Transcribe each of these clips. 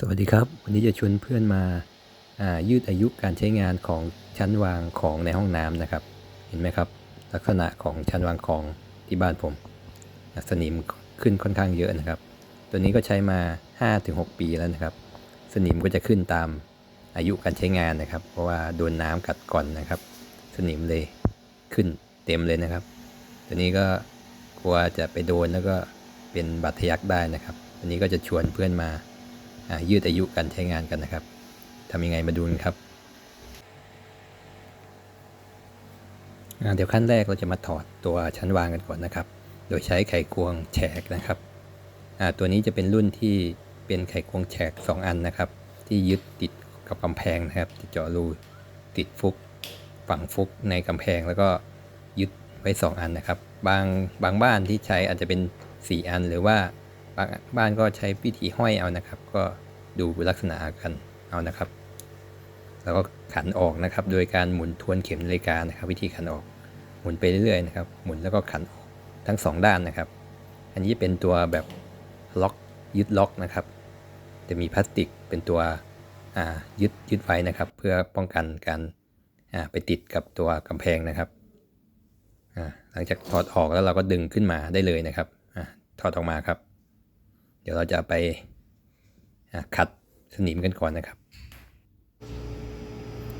สวัสดีครับ วันนี้จะชวนเพื่อนมาายืดอายุการใช้งานของชั้นวางของในห้องน้ำนะครับ เห็นไหมครับ ลักษณะของชั้นวางของที่บ้านผมสนิมขึ้นค่อนข้างเยอะนะครับ ตัวนี้ก็ใช้มา 5-6 ปีแล้วนะครับ สนิมก็จะขึ้นตามอายุการใช้งานนะครับ เพราะว่าโดนน้ำกัดก่อนนะครับ สนิมเลยขึ้นเต็มเลยนะครับ ตัวนี้ก็กลัวจะไปโดนแล้วก็เป็นบาดทะยักได้นะครับวันนี้ก็จะชวนเพื่อนมา ยืดอายุการใช้งานกันนะครับทำยังไงมาดูกันครับ เดี๋ยวขั้นแรกเราจะมาถอดตัวชั้นวางกันก่อนนะครับ โดยใช้ไขควงแฉกนะครับตัวนี้จะเป็นรุ่นที่เป็นไขควงแฉก 2 อันนะครับ ที่ยึดติดกับกำแพงนะครับจะเจาะรูติดฟุกฝังฟุกในกำแพงแล้วก็ยึดไว้ 2 อันนะครับ บางบางบ้านที่ใช้อาจจะเป็น 4 อันหรือว่า บางบ้านก็ใช้วิธีห้อยเอานะครับ ก็ดูลักษณะกันเอานะครับ แล้วก็ขันออกนะครับ โดยการหมุนทวนเข็มนาฬิกานะครับ วิธีขันออกหมุนไปเรื่อยๆนะครับ หมุนแล้วก็ขันออกทั้งสองด้านนะครับ อันนี้เป็นตัวแบบล็อกยึดล็อกนะครับ จะมีพลาสติกเป็นตัวยึดยึดไว้นะครับ เพื่อป้องกันการไปติดกับตัวกำแพงนะครับหลังจากถอดออกแล้วเราก็ดึงขึ้นมาได้เลยนะครับอถอดออกมาครับ ดี๋ยวเราจะไปขัดสนิมกันก่อนนะครับ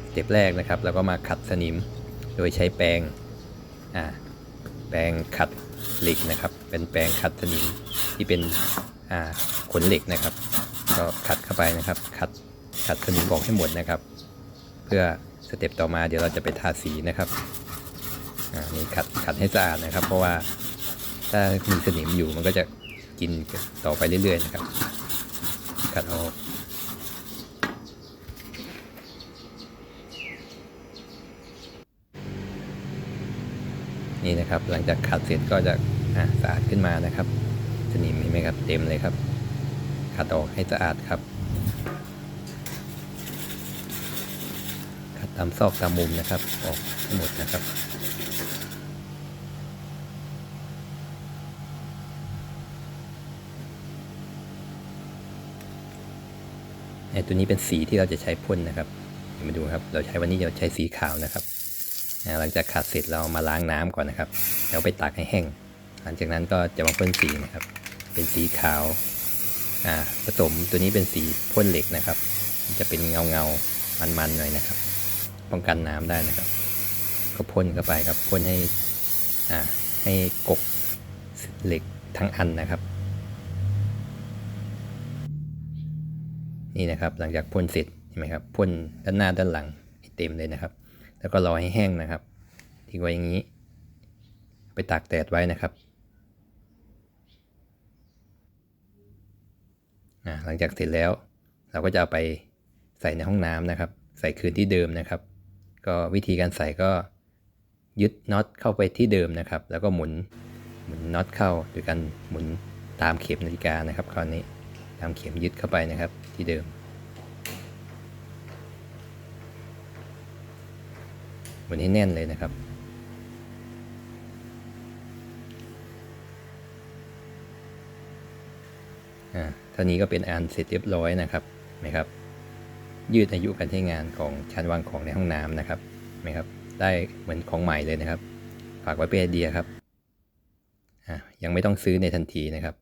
สเต็ปแรกนะครับเราก็มาขัดสนิมโดยใช้แปรงแปรงขัดเหล็กนะครับ เป็นแปรงขัดสนิมที่เป็นขนเหล็กนะครับ ก็ขัดเข้าไปนะครับขัดขัดสนิมออกให้หมดนะครับ เพื่อสเต็ปต่อมาเดี๋ยวเราจะไปทาสีนะครับนี่ขัดขัดให้สะอาดนะครับ เพราะว่าถ้ามีสนิมอยู่มันก็จะ กินต่อไปเรื่อยๆนะครับกัดออกนี่นะครับหลังจากขัดเสร็จก็จะสะอาดขึ้นมานะครับสนิมเห็นไหมครับเต็มเลยครับ ขัดออกให้สะอาดครับ ขัดตามซอกตามมุมนะครับ ออกให้หมดนะครับ ไอตัวนี้เป็นสีที่เราจะใช้พ่นนะครับมาดูครับ เราใช้วันนี้เราใช้สีขาวนะครับหลังจากขัดเสร็จเรามาล้างน้ำก่อนนะครับ แล้วไปตากให้แห้ง หลังจากนั้นก็จะมาพ่นสีนะครับ เป็นสีขาวผสมตัวนี้เป็นสีพ่นเหล็กนะครับ จะเป็นเงาเงามันๆหน่อยนะครับ ป้องกันน้ำได้นะครับ ก็พ่นเข้าไปครับพ่นให้ให้กบเหล็กทั้งอันนะครับ นี่นะครับ หลังจากพ่นเสร็จเห็นไหมครับพ่นด้านหน้าด้านหลังให้เต็มเลยนะครับ แล้วก็รอให้แห้งนะครับทิ้งไว้อย่างนี้ ไปตากแดดไว้นะครับหลังจากเสร็จแล้ว เราก็จะเอาไปใส่ในห้องน้ำนะครับ ใส่คืนที่เดิมนะครับ ก็วิธีการใส่ก็ยึดน็อตเข้าไปที่เดิมนะครับ แล้วก็หมุนหมุนน็อตเข้าโดยการหมุนตามเข็มนาฬิกานะครับ คราวนี้ ตามเข็มยึดเข้าไปนะครับที่เดิมหมุนให้แน่นเลยนะครับ อ่าเท่านี้ก็เป็นอันเสร็จเรียบร้อยนะครับนะครับ ยืดอายุการใช้งานของชั้นวางของในห้องน้ำนะครับนะครับ ได้เหมือนของใหม่เลยนะครับ ฝากไว้เป็นไอเดียครับ อ่ายังไม่ต้องซื้อในทันทีนะครับ